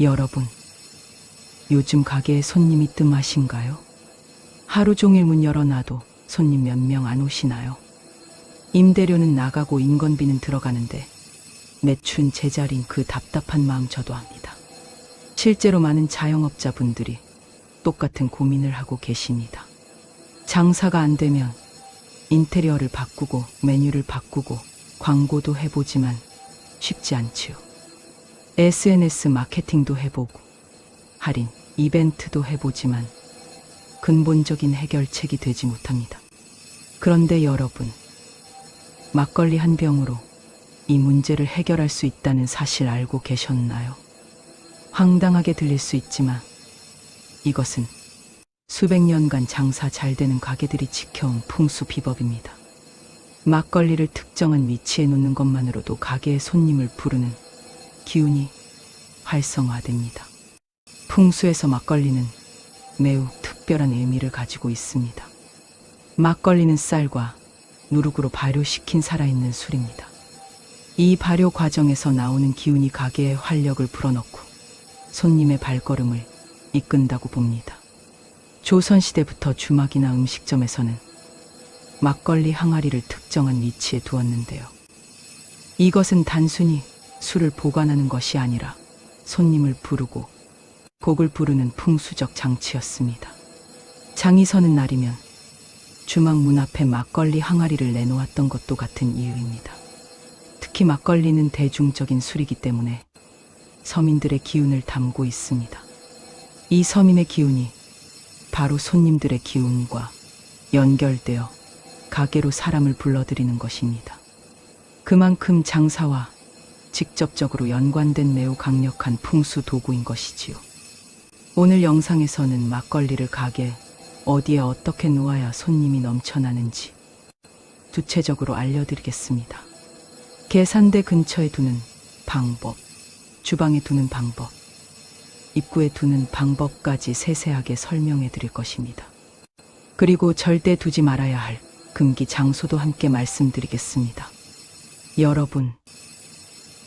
여러분, 요즘 가게에 손님이 뜸하신가요? 하루 종일 문 열어놔도 손님 몇 명 안 오시나요? 임대료는 나가고 인건비는 들어가는데 매춘 제자리인 그 답답한 마음 저도 합니다. 실제로 많은 자영업자분들이 똑같은 고민을 하고 계십니다. 장사가 안 되면 인테리어를 바꾸고 메뉴를 바꾸고 광고도 해보지만 쉽지 않지요. SNS 마케팅도 해보고 할인, 이벤트도 해보지만 근본적인 해결책이 되지 못합니다. 그런데 여러분, 막걸리 한 병으로 이 문제를 해결할 수 있다는 사실 알고 계셨나요? 황당하게 들릴 수 있지만 이것은 수백 년간 장사 잘 되는 가게들이 지켜온 풍수 비법입니다. 막걸리를 특정한 위치에 놓는 것만으로도 가게의 손님을 부르는 기운이 활성화됩니다. 풍수에서 막걸리는 매우 특별한 의미를 가지고 있습니다. 막걸리는 쌀과 누룩으로 발효시킨 살아있는 술입니다. 이 발효 과정에서 나오는 기운이 가게의 활력을 불어넣고 손님의 발걸음을 이끈다고 봅니다. 조선시대부터 주막이나 음식점에서는 막걸리 항아리를 특정한 위치에 두었는데요. 이것은 단순히 술을 보관하는 것이 아니라 손님을 부르고 곡을 부르는 풍수적 장치였습니다. 장이 서는 날이면 주막 문 앞에 막걸리 항아리를 내놓았던 것도 같은 이유입니다. 특히 막걸리는 대중적인 술이기 때문에 서민들의 기운을 담고 있습니다. 이 서민의 기운이 바로 손님들의 기운과 연결되어 가게로 사람을 불러들이는 것입니다. 그만큼 장사와 직접적으로 연관된 매우 강력한 풍수 도구인 것이지요. 오늘 영상에서는 막걸리를 가게 어디에 어떻게 놓아야 손님이 넘쳐나는지 구체적으로 알려드리겠습니다. 계산대 근처에 두는 방법, 주방에 두는 방법, 입구에 두는 방법까지 세세하게 설명해 드릴 것입니다. 그리고 절대 두지 말아야 할 금기 장소도 함께 말씀드리겠습니다. 여러분,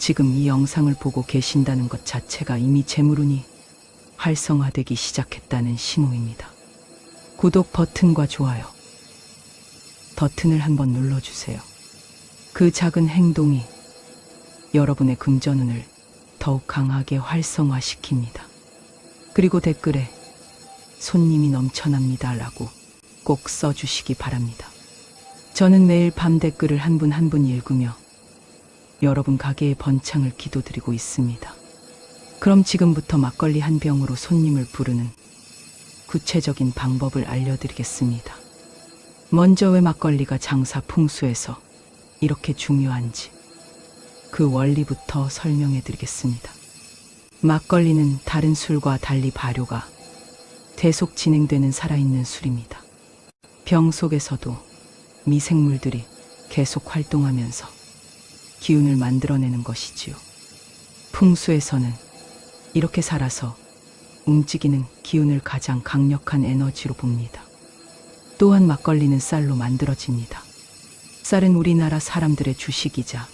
지금 이 영상을 보고 계신다는 것 자체가 이미 재물운이 활성화되기 시작했다는 신호입니다. 구독 버튼과 좋아요, 버튼을 한번 눌러주세요. 그 작은 행동이 여러분의 금전운을 더욱 강하게 활성화시킵니다. 그리고 댓글에 손님이 넘쳐납니다 라고 꼭 써주시기 바랍니다. 저는 매일 밤 댓글을 한 분 한분 읽으며 여러분 가게의 번창을 기도드리고 있습니다. 그럼 지금부터 막걸리 한 병으로 손님을 부르는 구체적인 방법을 알려드리겠습니다. 먼저 왜 막걸리가 장사 풍수에서 이렇게 중요한지 그 원리부터 설명해 드리겠습니다. 막걸리는 다른 술과 달리 발효가 계속 진행되는 살아있는 술입니다. 병 속에서도 미생물들이 계속 활동하면서 기운을 만들어내는 것이지요. 풍수에서는 이렇게 살아서 움직이는 기운을 가장 강력한 에너지로 봅니다. 또한 막걸리는 쌀로 만들어집니다. 쌀은 우리나라 사람들의 주식이자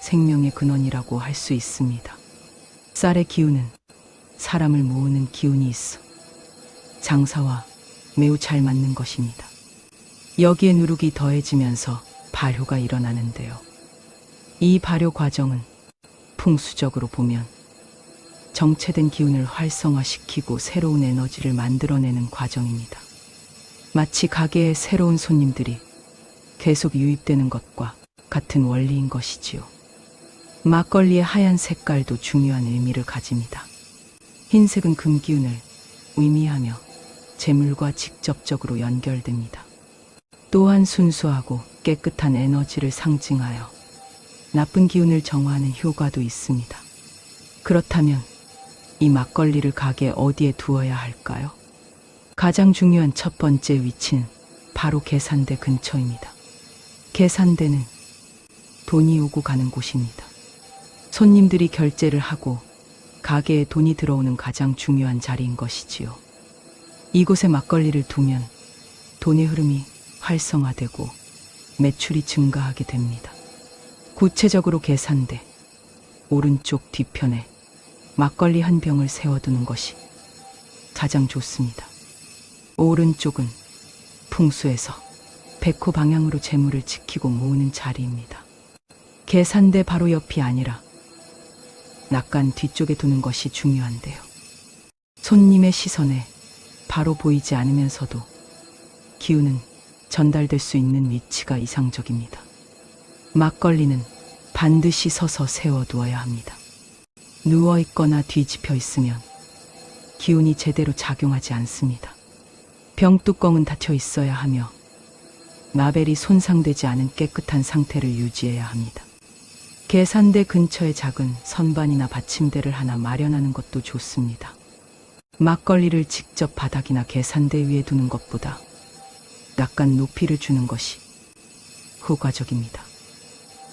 생명의 근원이라고 할 수 있습니다. 쌀의 기운은 사람을 모으는 기운이 있어 장사와 매우 잘 맞는 것입니다. 여기에 누룩이 더해지면서 발효가 일어나는데요. 이 발효 과정은 풍수적으로 보면 정체된 기운을 활성화시키고 새로운 에너지를 만들어내는 과정입니다. 마치 가게에 새로운 손님들이 계속 유입되는 것과 같은 원리인 것이지요. 막걸리의 하얀 색깔도 중요한 의미를 가집니다. 흰색은 금기운을 의미하며 재물과 직접적으로 연결됩니다. 또한 순수하고 깨끗한 에너지를 상징하여 나쁜 기운을 정화하는 효과도 있습니다. 그렇다면 이 막걸리를 가게 어디에 두어야 할까요? 가장 중요한 첫 번째 위치는 바로 계산대 근처입니다. 계산대는 돈이 오고 가는 곳입니다. 손님들이 결제를 하고 가게에 돈이 들어오는 가장 중요한 자리인 것이지요. 이곳에 막걸리를 두면 돈의 흐름이 활성화되고 매출이 증가하게 됩니다. 구체적으로 계산대 오른쪽 뒤편에 막걸리 한 병을 세워두는 것이 가장 좋습니다. 오른쪽은 풍수에서 백호 방향으로 재물을 지키고 모으는 자리입니다. 계산대 바로 옆이 아니라 낙간 뒤쪽에 두는 것이 중요한데요. 손님의 시선에 바로 보이지 않으면서도 기운은 전달될 수 있는 위치가 이상적입니다. 막걸리는 반드시 서서 세워두어야 합니다. 누워 있거나 뒤집혀 있으면 기운이 제대로 작용하지 않습니다. 병뚜껑은 닫혀 있어야 하며 라벨이 손상되지 않은 깨끗한 상태를 유지해야 합니다. 계산대 근처에 작은 선반이나 받침대를 하나 마련하는 것도 좋습니다. 막걸리를 직접 바닥이나 계산대 위에 두는 것보다 약간 높이를 주는 것이 효과적입니다.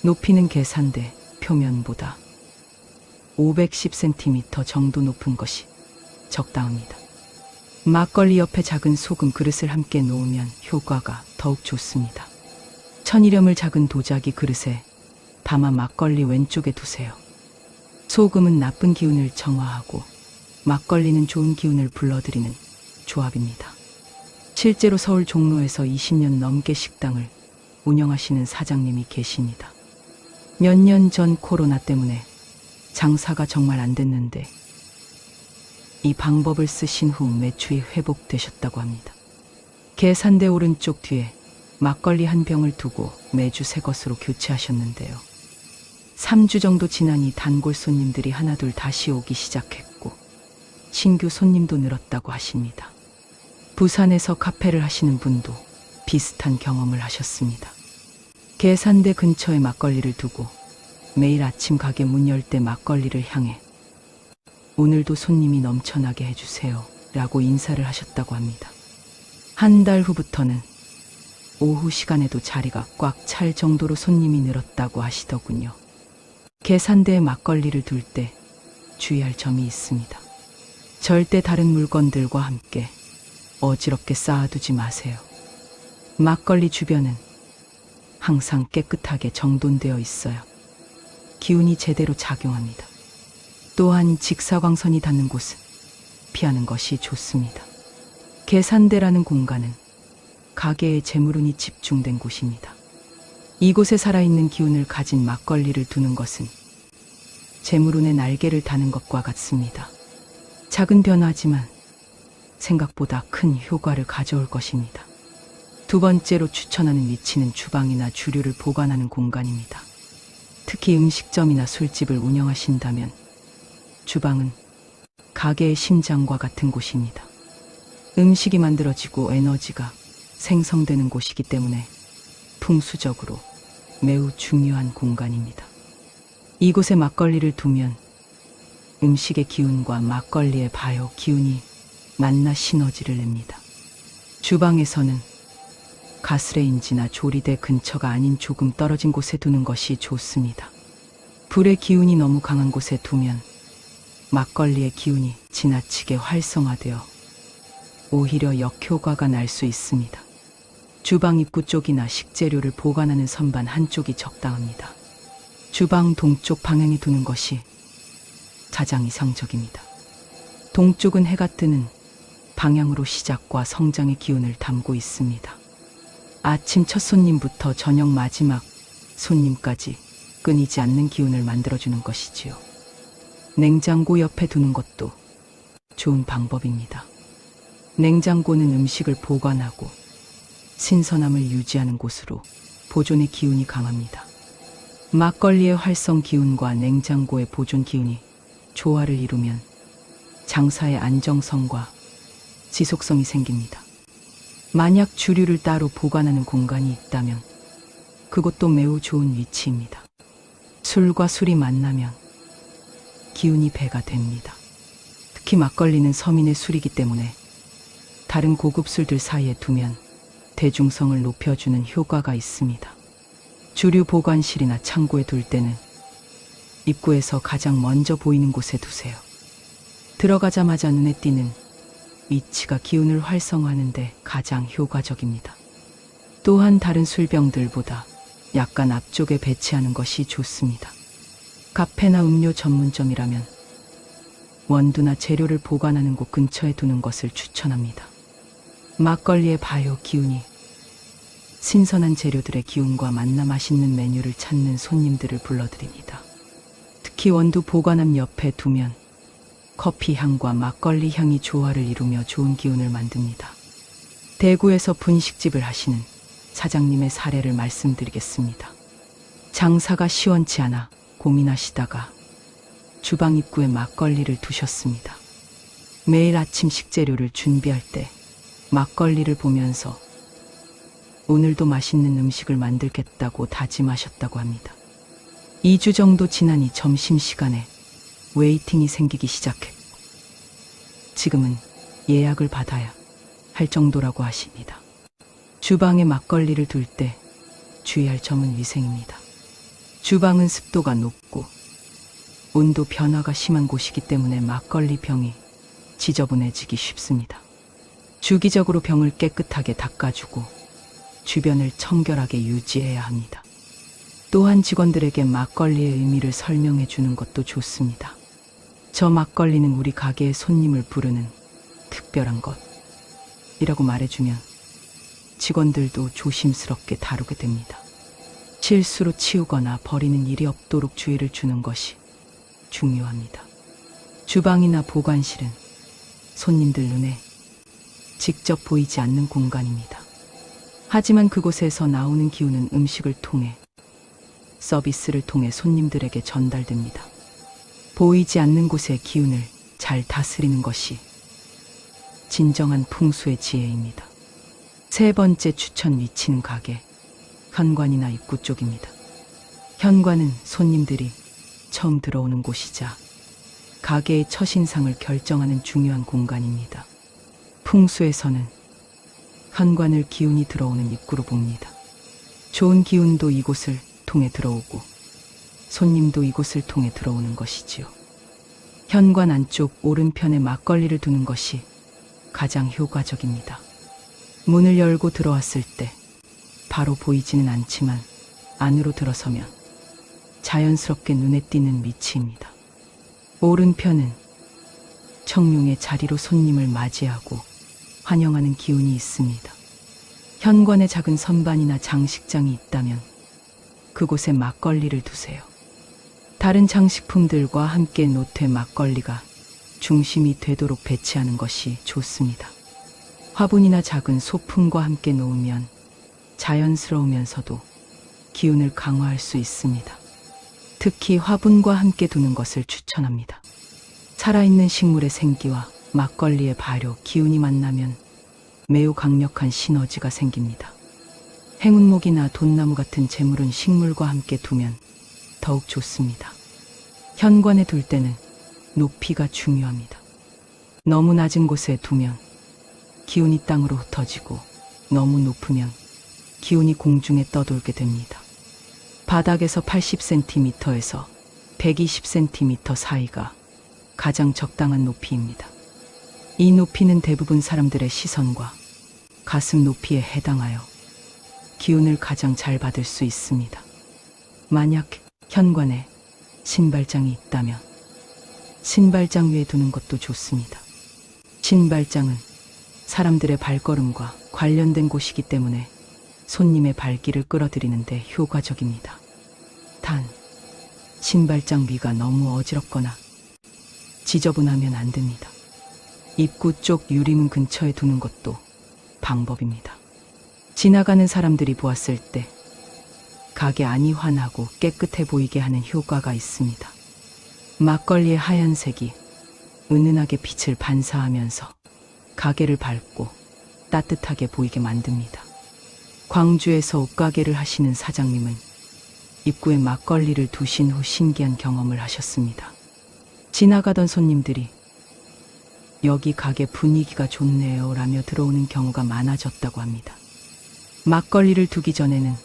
높이는 계산대 표면보다 510cm 정도 높은 것이 적당합니다. 막걸리 옆에 작은 소금 그릇을 함께 놓으면 효과가 더욱 좋습니다. 천일염을 작은 도자기 그릇에 담아 막걸리 왼쪽에 두세요. 소금은 나쁜 기운을 정화하고 막걸리는 좋은 기운을 불러들이는 조합입니다. 실제로 서울 종로에서 20년 넘게 식당을 운영하시는 사장님이 계십니다. 몇 년 전 코로나 때문에 장사가 정말 안 됐는데 이 방법을 쓰신 후 매출이 회복되셨다고 합니다. 계산대 오른쪽 뒤에 막걸리 한 병을 두고 매주 새 것으로 교체하셨는데요. 3주 정도 지나니 단골 손님들이 하나둘 다시 오기 시작했고 신규 손님도 늘었다고 하십니다. 부산에서 카페를 하시는 분도 비슷한 경험을 하셨습니다. 계산대 근처에 막걸리를 두고 매일 아침 가게 문 열 때 막걸리를 향해 오늘도 손님이 넘쳐나게 해주세요. 라고 인사를 하셨다고 합니다. 한 달 후부터는 오후 시간에도 자리가 꽉 찰 정도로 손님이 늘었다고 하시더군요. 계산대에 막걸리를 둘 때 주의할 점이 있습니다. 절대 다른 물건들과 함께 어지럽게 쌓아두지 마세요. 막걸리 주변은 항상 깨끗하게 정돈되어 있어요. 기운이 제대로 작용합니다. 또한 직사광선이 닿는 곳은 피하는 것이 좋습니다. 계산대라는 공간은 가게의 재물운이 집중된 곳입니다. 이곳에 살아있는 기운을 가진 막걸리를 두는 것은 재물운의 날개를 다는 것과 같습니다. 작은 변화지만 생각보다 큰 효과를 가져올 것입니다. 두 번째로 추천하는 위치는 주방이나 주류를 보관하는 공간입니다. 특히 음식점이나 술집을 운영하신다면 주방은 가게의 심장과 같은 곳입니다. 음식이 만들어지고 에너지가 생성되는 곳이기 때문에 풍수적으로 매우 중요한 공간입니다. 이곳에 막걸리를 두면 음식의 기운과 막걸리의 바요 기운이 만나 시너지를 냅니다. 주방에서는 가스레인지나 조리대 근처가 아닌 조금 떨어진 곳에 두는 것이 좋습니다. 불의 기운이 너무 강한 곳에 두면 막걸리의 기운이 지나치게 활성화되어 오히려 역효과가 날 수 있습니다. 주방 입구 쪽이나 식재료를 보관하는 선반 한쪽이 적당합니다. 주방 동쪽 방향에 두는 것이 가장 이상적입니다. 동쪽은 해가 뜨는 방향으로 시작과 성장의 기운을 담고 있습니다. 아침 첫 손님부터 저녁 마지막 손님까지 끊이지 않는 기운을 만들어주는 것이지요. 냉장고 옆에 두는 것도 좋은 방법입니다. 냉장고는 음식을 보관하고 신선함을 유지하는 곳으로 보존의 기운이 강합니다. 막걸리의 활성 기운과 냉장고의 보존 기운이 조화를 이루면 장사의 안정성과 지속성이 생깁니다. 만약 주류를 따로 보관하는 공간이 있다면 그것도 매우 좋은 위치입니다. 술과 술이 만나면 기운이 배가 됩니다. 특히 막걸리는 서민의 술이기 때문에 다른 고급 술들 사이에 두면 대중성을 높여주는 효과가 있습니다. 주류 보관실이나 창고에 둘 때는 입구에서 가장 먼저 보이는 곳에 두세요. 들어가자마자 눈에 띄는 위치가 기운을 활성화하는데 가장 효과적입니다. 또한 다른 술병들보다 약간 앞쪽에 배치하는 것이 좋습니다. 카페나 음료 전문점이라면 원두나 재료를 보관하는 곳 근처에 두는 것을 추천합니다. 막걸리의 바요 기운이 신선한 재료들의 기운과 만나 맛있는 메뉴를 찾는 손님들을 불러드립니다. 특히 원두 보관함 옆에 두면 커피 향과 막걸리 향이 조화를 이루며 좋은 기운을 만듭니다. 대구에서 분식집을 하시는 사장님의 사례를 말씀드리겠습니다. 장사가 시원치 않아 고민하시다가 주방 입구에 막걸리를 두셨습니다. 매일 아침 식재료를 준비할 때 막걸리를 보면서 오늘도 맛있는 음식을 만들겠다고 다짐하셨다고 합니다. 2주 정도 지나니 점심시간에 웨이팅이 생기기 시작했고 지금은 예약을 받아야 할 정도라고 하십니다. 주방에 막걸리를 둘 때 주의할 점은 위생입니다. 주방은 습도가 높고 온도 변화가 심한 곳이기 때문에 막걸리 병이 지저분해지기 쉽습니다. 주기적으로 병을 깨끗하게 닦아주고 주변을 청결하게 유지해야 합니다. 또한 직원들에게 막걸리의 의미를 설명해 주는 것도 좋습니다. 저 막걸리는 우리 가게의 손님을 부르는 특별한 것이라고 말해주면 직원들도 조심스럽게 다루게 됩니다. 실수로 치우거나 버리는 일이 없도록 주의를 주는 것이 중요합니다. 주방이나 보관실은 손님들 눈에 직접 보이지 않는 공간입니다. 하지만 그곳에서 나오는 기운은 음식을 통해 서비스를 통해 손님들에게 전달됩니다. 보이지 않는 곳의 기운을 잘 다스리는 것이 진정한 풍수의 지혜입니다. 세 번째 추천 위치는 가게, 현관이나 입구 쪽입니다. 현관은 손님들이 처음 들어오는 곳이자 가게의 첫인상을 결정하는 중요한 공간입니다. 풍수에서는 현관을 기운이 들어오는 입구로 봅니다. 좋은 기운도 이곳을 통해 들어오고 손님도 이곳을 통해 들어오는 것이지요. 현관 안쪽 오른편에 막걸리를 두는 것이 가장 효과적입니다. 문을 열고 들어왔을 때 바로 보이지는 않지만 안으로 들어서면 자연스럽게 눈에 띄는 위치입니다. 오른편은 청룡의 자리로 손님을 맞이하고 환영하는 기운이 있습니다. 현관에 작은 선반이나 장식장이 있다면 그곳에 막걸리를 두세요. 다른 장식품들과 함께 노태 막걸리가 중심이 되도록 배치하는 것이 좋습니다. 화분이나 작은 소품과 함께 놓으면 자연스러우면서도 기운을 강화할 수 있습니다. 특히 화분과 함께 두는 것을 추천합니다. 살아있는 식물의 생기와 막걸리의 발효, 기운이 만나면 매우 강력한 시너지가 생깁니다. 행운목이나 돈나무 같은 재물은 식물과 함께 두면 더욱 좋습니다. 현관에 둘 때는 높이가 중요합니다. 너무 낮은 곳에 두면 기운이 땅으로 흩어지고 너무 높으면 기운이 공중에 떠돌게 됩니다. 바닥에서 80cm에서 120cm 사이가 가장 적당한 높이입니다. 이 높이는 대부분 사람들의 시선과 가슴 높이에 해당하여 기운을 가장 잘 받을 수 있습니다. 만약 현관에 신발장이 있다면 신발장 위에 두는 것도 좋습니다. 신발장은 사람들의 발걸음과 관련된 곳이기 때문에 손님의 발길을 끌어들이는데 효과적입니다. 단, 신발장 위가 너무 어지럽거나 지저분하면 안 됩니다. 입구 쪽 유리문 근처에 두는 것도 방법입니다. 지나가는 사람들이 보았을 때 가게 안이 환하고 깨끗해 보이게 하는 효과가 있습니다. 막걸리의 하얀색이 은은하게 빛을 반사하면서 가게를 밝고 따뜻하게 보이게 만듭니다. 광주에서 옷가게를 하시는 사장님은 입구에 막걸리를 두신 후 신기한 경험을 하셨습니다. 지나가던 손님들이 여기 가게 분위기가 좋네요 라며 들어오는 경우가 많아졌다고 합니다. 막걸리를 두기 전에는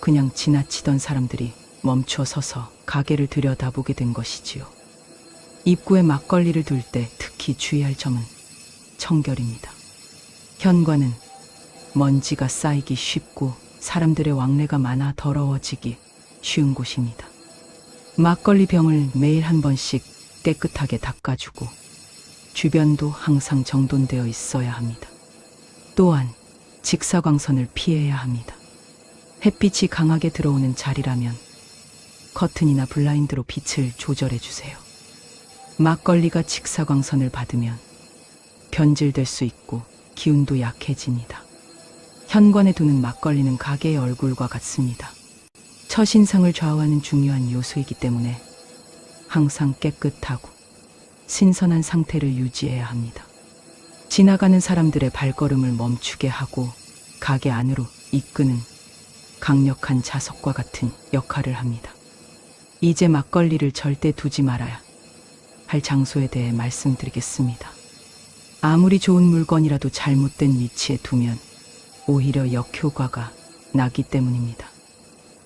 그냥 지나치던 사람들이 멈춰 서서 가게를 들여다보게 된 것이지요. 입구에 막걸리를 둘 때 특히 주의할 점은 청결입니다. 현관은 먼지가 쌓이기 쉽고 사람들의 왕래가 많아 더러워지기 쉬운 곳입니다. 막걸리 병을 매일 한 번씩 깨끗하게 닦아주고 주변도 항상 정돈되어 있어야 합니다. 또한 직사광선을 피해야 합니다. 햇빛이 강하게 들어오는 자리라면 커튼이나 블라인드로 빛을 조절해 주세요. 막걸리가 직사광선을 받으면 변질될 수 있고 기운도 약해집니다. 현관에 두는 막걸리는 가게의 얼굴과 같습니다. 첫인상을 좌우하는 중요한 요소이기 때문에 항상 깨끗하고 신선한 상태를 유지해야 합니다. 지나가는 사람들의 발걸음을 멈추게 하고 가게 안으로 이끄는 강력한 자석과 같은 역할을 합니다. 이제 막걸리를 절대 두지 말아야 할 장소에 대해 말씀드리겠습니다. 아무리 좋은 물건이라도 잘못된 위치에 두면 오히려 역효과가 나기 때문입니다.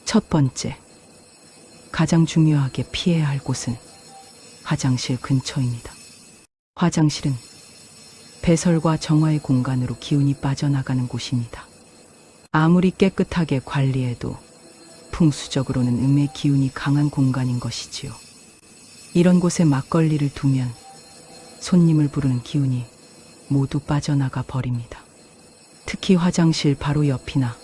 첫 번째, 가장 중요하게 피해야 할 곳은 화장실 근처입니다. 화장실은 배설과 정화의 공간으로 기운이 빠져나가는 곳입니다. 아무리 깨끗하게 관리해도 풍수적으로는 음의 기운이 강한 공간인 것이지요. 이런 곳에 막걸리를 두면 손님을 부르는 기운이 모두 빠져나가 버립니다. 특히 화장실 바로 옆이나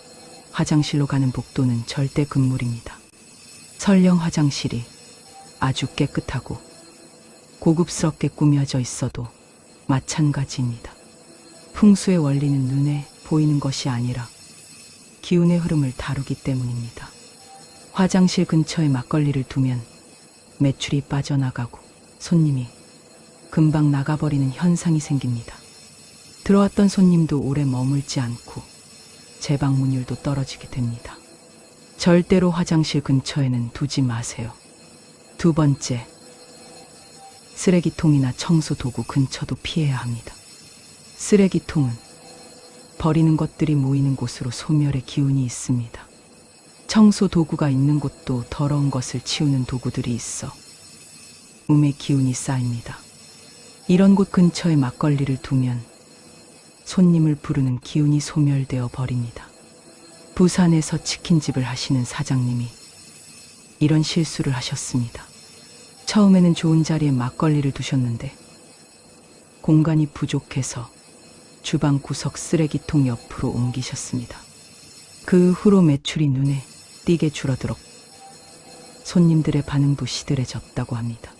화장실로 가는 복도는 절대 금물입니다. 설령 화장실이 아주 깨끗하고 고급스럽게 꾸며져 있어도 마찬가지입니다. 풍수의 원리는 눈에 보이는 것이 아니라 기운의 흐름을 다루기 때문입니다. 화장실 근처에 막걸리를 두면 매출이 빠져나가고 손님이 금방 나가버리는 현상이 생깁니다. 들어왔던 손님도 오래 머물지 않고 재방문율도 떨어지게 됩니다. 절대로 화장실 근처에는 두지 마세요. 두 번째, 쓰레기통이나 청소 도구 근처도 피해야 합니다. 쓰레기통은 버리는 것들이 모이는 곳으로 소멸의 기운이 있습니다. 청소 도구가 있는 곳도 더러운 것을 치우는 도구들이 있어 음의 기운이 쌓입니다. 이런 곳 근처에 막걸리를 두면 손님을 부르는 기운이 소멸되어 버립니다. 부산에서 치킨집을 하시는 사장님이 이런 실수를 하셨습니다. 처음에는 좋은 자리에 막걸리를 두셨는데 공간이 부족해서 주방 구석 쓰레기통 옆으로 옮기셨습니다. 그 후로 매출이 눈에 띄게 줄어들었고 손님들의 반응도 시들해졌다고 합니다.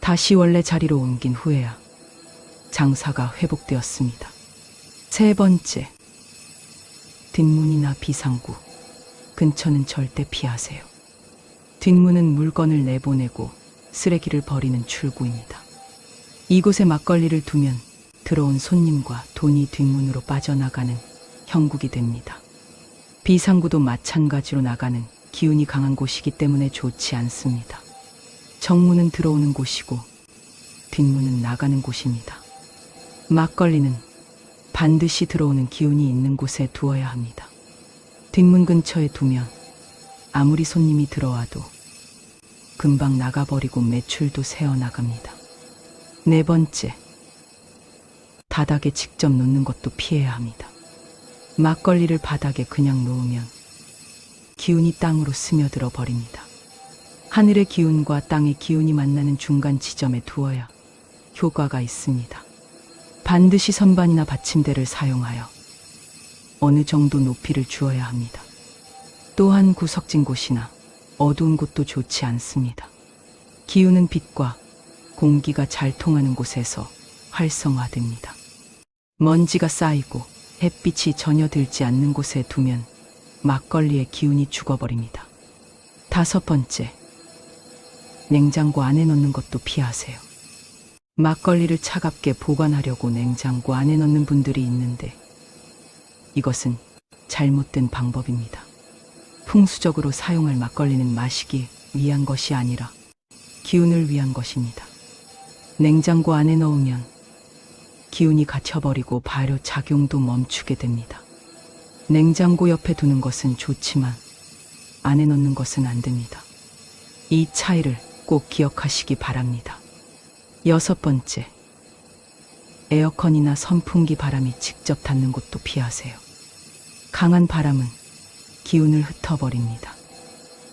다시 원래 자리로 옮긴 후에야 장사가 회복되었습니다. 세 번째, 뒷문이나 비상구 근처는 절대 피하세요. 뒷문은 물건을 내보내고 쓰레기를 버리는 출구입니다. 이곳에 막걸리를 두면 들어온 손님과 돈이 뒷문으로 빠져나가는 형국이 됩니다. 비상구도 마찬가지로 나가는 기운이 강한 곳이기 때문에 좋지 않습니다. 정문은 들어오는 곳이고 뒷문은 나가는 곳입니다. 막걸리는 반드시 들어오는 기운이 있는 곳에 두어야 합니다. 뒷문 근처에 두면 아무리 손님이 들어와도 금방 나가버리고 매출도 새어나갑니다. 네 번째, 바닥에 직접 놓는 것도 피해야 합니다. 막걸리를 바닥에 그냥 놓으면 기운이 땅으로 스며들어 버립니다. 하늘의 기운과 땅의 기운이 만나는 중간 지점에 두어야 효과가 있습니다. 반드시 선반이나 받침대를 사용하여 어느 정도 높이를 주어야 합니다. 또한 구석진 곳이나 어두운 곳도 좋지 않습니다. 기운은 빛과 공기가 잘 통하는 곳에서 활성화됩니다. 먼지가 쌓이고 햇빛이 전혀 들지 않는 곳에 두면 막걸리의 기운이 죽어버립니다. 다섯 번째, 냉장고 안에 넣는 것도 피하세요. 막걸리를 차갑게 보관하려고 냉장고 안에 넣는 분들이 있는데 이것은 잘못된 방법입니다. 풍수적으로 사용할 막걸리는 마시기 위한 것이 아니라 기운을 위한 것입니다. 냉장고 안에 넣으면 기운이 갇혀버리고 발효 작용도 멈추게 됩니다. 냉장고 옆에 두는 것은 좋지만 안에 넣는 것은 안 됩니다. 이 차이를 꼭 기억하시기 바랍니다. 여섯 번째, 에어컨이나 선풍기 바람이 직접 닿는 곳도 피하세요. 강한 바람은 기운을 흩어버립니다.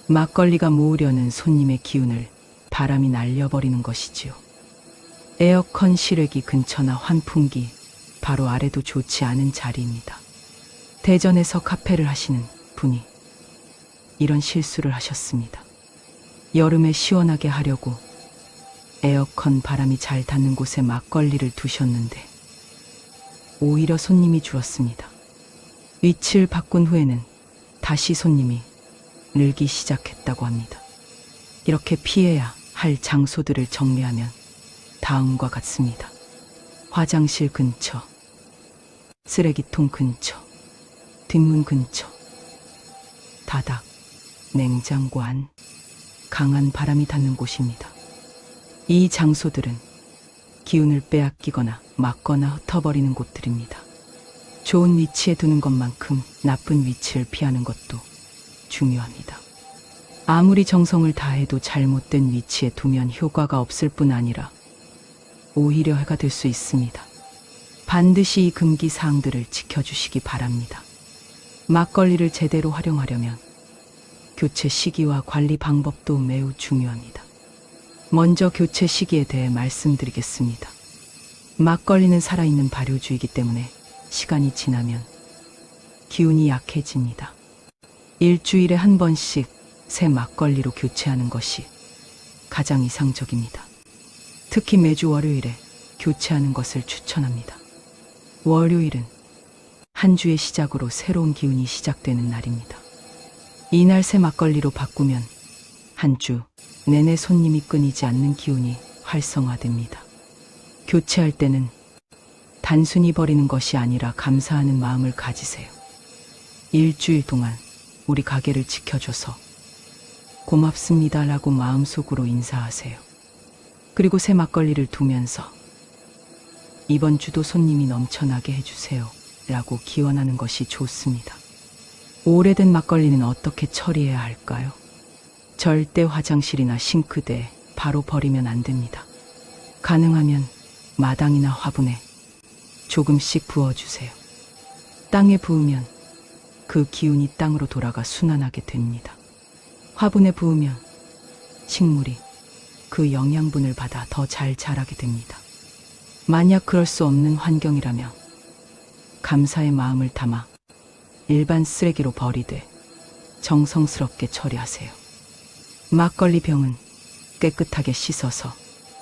막걸리가 모으려는 손님의 기운을 바람이 날려버리는 것이지요. 에어컨 실외기 근처나 환풍기 바로 아래도 좋지 않은 자리입니다. 대전에서 카페를 하시는 분이 이런 실수를 하셨습니다. 여름에 시원하게 하려고 에어컨 바람이 잘 닿는 곳에 막걸리를 두셨는데 오히려 손님이 줄었습니다. 위치를 바꾼 후에는 다시 손님이 늘기 시작했다고 합니다. 이렇게 피해야 할 장소들을 정리하면 다음과 같습니다. 화장실 근처, 쓰레기통 근처, 뒷문 근처, 다닥, 냉장고 안, 강한 바람이 닿는 곳입니다. 이 장소들은 기운을 빼앗기거나 막거나 흩어버리는 곳들입니다. 좋은 위치에 두는 것만큼 나쁜 위치를 피하는 것도 중요합니다. 아무리 정성을 다해도 잘못된 위치에 두면 효과가 없을 뿐 아니라 오히려 해가 될 수 있습니다. 반드시 이 금기 사항들을 지켜주시기 바랍니다. 막걸리를 제대로 활용하려면 교체 시기와 관리 방법도 매우 중요합니다. 먼저 교체 시기에 대해 말씀드리겠습니다. 막걸리는 살아있는 발효주이기 때문에 시간이 지나면 기운이 약해집니다. 일주일에 한 번씩 새 막걸리로 교체하는 것이 가장 이상적입니다. 특히 매주 월요일에 교체하는 것을 추천합니다. 월요일은 한 주의 시작으로 새로운 기운이 시작되는 날입니다. 이날 새 막걸리로 바꾸면 한 주 내내 손님이 끊이지 않는 기운이 활성화됩니다. 교체할 때는 단순히 버리는 것이 아니라 감사하는 마음을 가지세요. 일주일 동안 우리 가게를 지켜줘서 고맙습니다라고 마음속으로 인사하세요. 그리고 새 막걸리를 두면서 이번 주도 손님이 넘쳐나게 해주세요. 라고 기원하는 것이 좋습니다. 오래된 막걸리는 어떻게 처리해야 할까요? 절대 화장실이나 싱크대에 바로 버리면 안 됩니다. 가능하면 마당이나 화분에 조금씩 부어주세요. 땅에 부으면 그 기운이 땅으로 돌아가 순환하게 됩니다. 화분에 부으면 식물이 그 영양분을 받아 더 잘 자라게 됩니다. 만약 그럴 수 없는 환경이라면 감사의 마음을 담아 일반 쓰레기로 버리되 정성스럽게 처리하세요. 막걸리 병은 깨끗하게 씻어서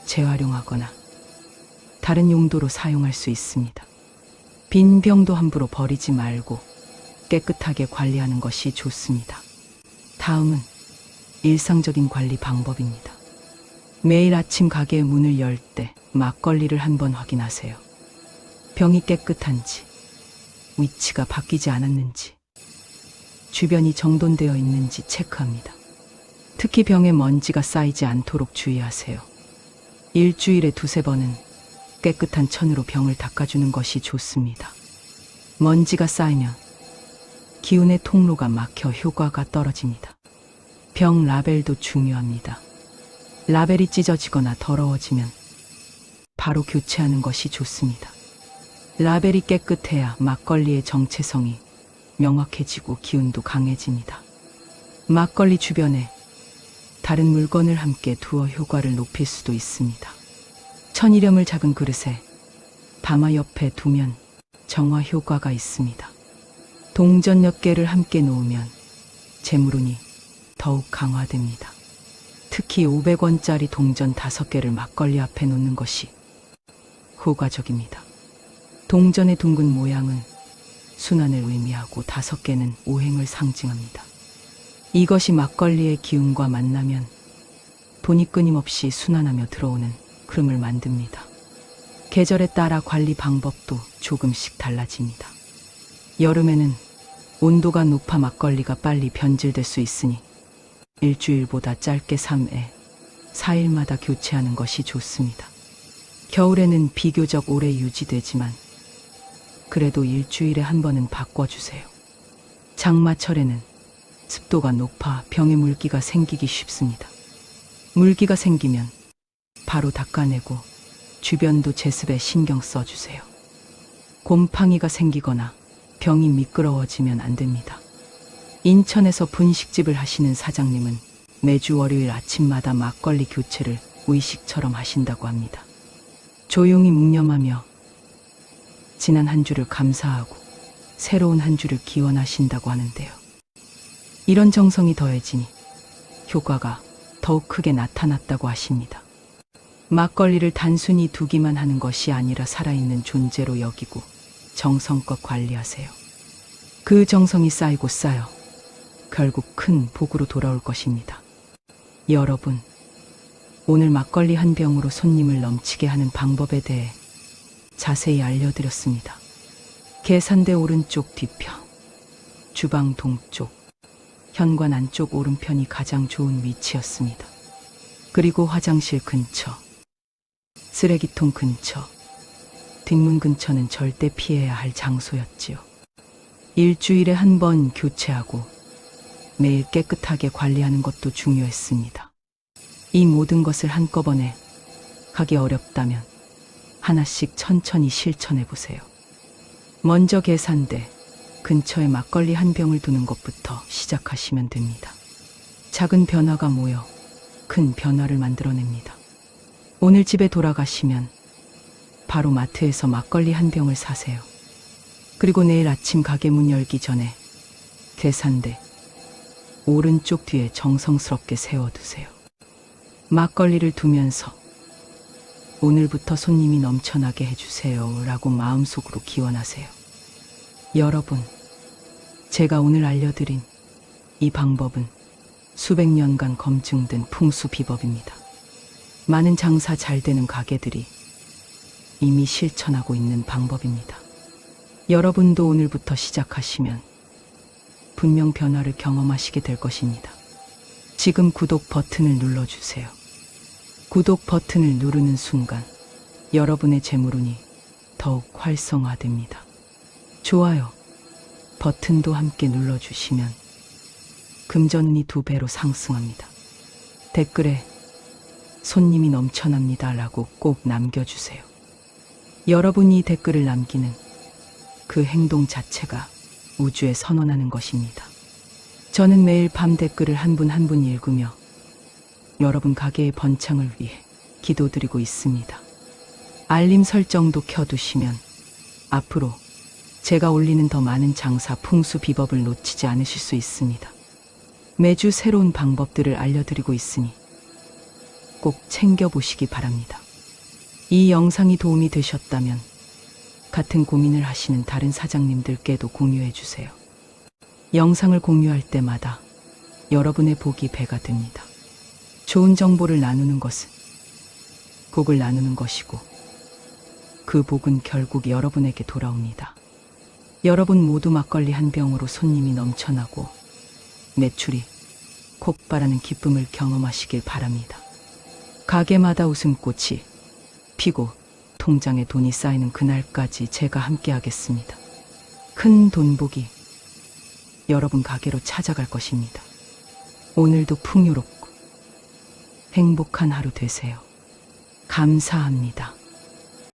재활용하거나 다른 용도로 사용할 수 있습니다. 빈 병도 함부로 버리지 말고 깨끗하게 관리하는 것이 좋습니다. 다음은 일상적인 관리 방법입니다. 매일 아침 가게 문을 열 때 막걸리를 한번 확인하세요. 병이 깨끗한지, 위치가 바뀌지 않았는지, 주변이 정돈되어 있는지 체크합니다. 특히 병에 먼지가 쌓이지 않도록 주의하세요. 일주일에 두세 번은 깨끗한 천으로 병을 닦아주는 것이 좋습니다. 먼지가 쌓이면 기운의 통로가 막혀 효과가 떨어집니다. 병 라벨도 중요합니다. 라벨이 찢어지거나 더러워지면 바로 교체하는 것이 좋습니다. 라벨이 깨끗해야 막걸리의 정체성이 명확해지고 기운도 강해집니다. 막걸리 주변에 다른 물건을 함께 두어 효과를 높일 수도 있습니다. 천일염을 작은 그릇에 담아 옆에 두면 정화 효과가 있습니다. 동전 몇 개를 함께 놓으면 재물운이 더욱 강화됩니다. 특히 500원짜리 동전 5개를 막걸리 앞에 놓는 것이 효과적입니다. 동전의 둥근 모양은 순환을 의미하고 5개는 오행을 상징합니다. 이것이 막걸리의 기운과 만나면 돈이 끊임없이 순환하며 들어오는 흐름을 만듭니다. 계절에 따라 관리 방법도 조금씩 달라집니다. 여름에는 온도가 높아 막걸리가 빨리 변질될 수 있으니 일주일보다 짧게 3회, 4일마다 교체하는 것이 좋습니다. 겨울에는 비교적 오래 유지되지만 그래도 일주일에 한 번은 바꿔주세요. 장마철에는 습도가 높아 병에 물기가 생기기 쉽습니다. 물기가 생기면 바로 닦아내고 주변도 제습에 신경 써주세요. 곰팡이가 생기거나 병이 미끄러워지면 안 됩니다. 인천에서 분식집을 하시는 사장님은 매주 월요일 아침마다 막걸리 교체를 의식처럼 하신다고 합니다. 조용히 묵념하며 지난 한 주를 감사하고 새로운 한 주를 기원하신다고 하는데요. 이런 정성이 더해지니 효과가 더욱 크게 나타났다고 하십니다. 막걸리를 단순히 두기만 하는 것이 아니라 살아있는 존재로 여기고 정성껏 관리하세요. 그 정성이 쌓이고 쌓여 결국 큰 복으로 돌아올 것입니다. 여러분, 오늘 막걸리 한 병으로 손님을 넘치게 하는 방법에 대해 자세히 알려드렸습니다. 계산대 오른쪽 뒤편, 주방 동쪽, 현관 안쪽 오른편이 가장 좋은 위치였습니다. 그리고 화장실 근처, 쓰레기통 근처, 뒷문 근처는 절대 피해야 할 장소였지요. 일주일에 한 번 교체하고 매일 깨끗하게 관리하는 것도 중요했습니다. 이 모든 것을 한꺼번에 하기 어렵다면 하나씩 천천히 실천해 보세요. 먼저 계산대 근처에 막걸리 한 병을 두는 것부터 시작하시면 됩니다. 작은 변화가 모여 큰 변화를 만들어냅니다. 오늘 집에 돌아가시면 바로 마트에서 막걸리 한 병을 사세요. 그리고 내일 아침 가게 문 열기 전에 계산대 오른쪽 뒤에 정성스럽게 세워두세요. 막걸리를 두면서 오늘부터 손님이 넘쳐나게 해주세요 라고 마음속으로 기원하세요. 여러분, 제가 오늘 알려드린 이 방법은 수백 년간 검증된 풍수 비법입니다. 많은 장사 잘 되는 가게들이 이미 실천하고 있는 방법입니다. 여러분도 오늘부터 시작하시면 분명 변화를 경험하시게 될 것입니다. 지금 구독 버튼을 눌러주세요. 구독 버튼을 누르는 순간 여러분의 재물운이 더욱 활성화됩니다. 좋아요 버튼도 함께 눌러주시면 금전운이 두 배로 상승합니다. 댓글에 손님이 넘쳐납니다 라고 꼭 남겨주세요. 여러분이 댓글을 남기는 그 행동 자체가 우주에 선언하는 것입니다. 저는 매일 밤 댓글을 한 분 한 분 읽으며 여러분 가게의 번창을 위해 기도드리고 있습니다. 알림 설정도 켜두시면 앞으로 제가 올리는 더 많은 장사 풍수 비법을 놓치지 않으실 수 있습니다. 매주 새로운 방법들을 알려드리고 있으니 꼭 챙겨보시기 바랍니다. 이 영상이 도움이 되셨다면 같은 고민을 하시는 다른 사장님들께도 공유해 주세요. 영상을 공유할 때마다 여러분의 복이 배가 됩니다. 좋은 정보를 나누는 것은 복을 나누는 것이고 그 복은 결국 여러분에게 돌아옵니다. 여러분 모두 막걸리 한 병으로 손님이 넘쳐나고 매출이 폭발하는 기쁨을 경험하시길 바랍니다. 가게마다 웃음꽃이 피고 통장에 돈이 쌓이는 그날까지 제가 함께 하겠습니다. 큰 돈복이 여러분 가게로 찾아갈 것입니다. 오늘도 풍요롭고 행복한 하루 되세요. 감사합니다.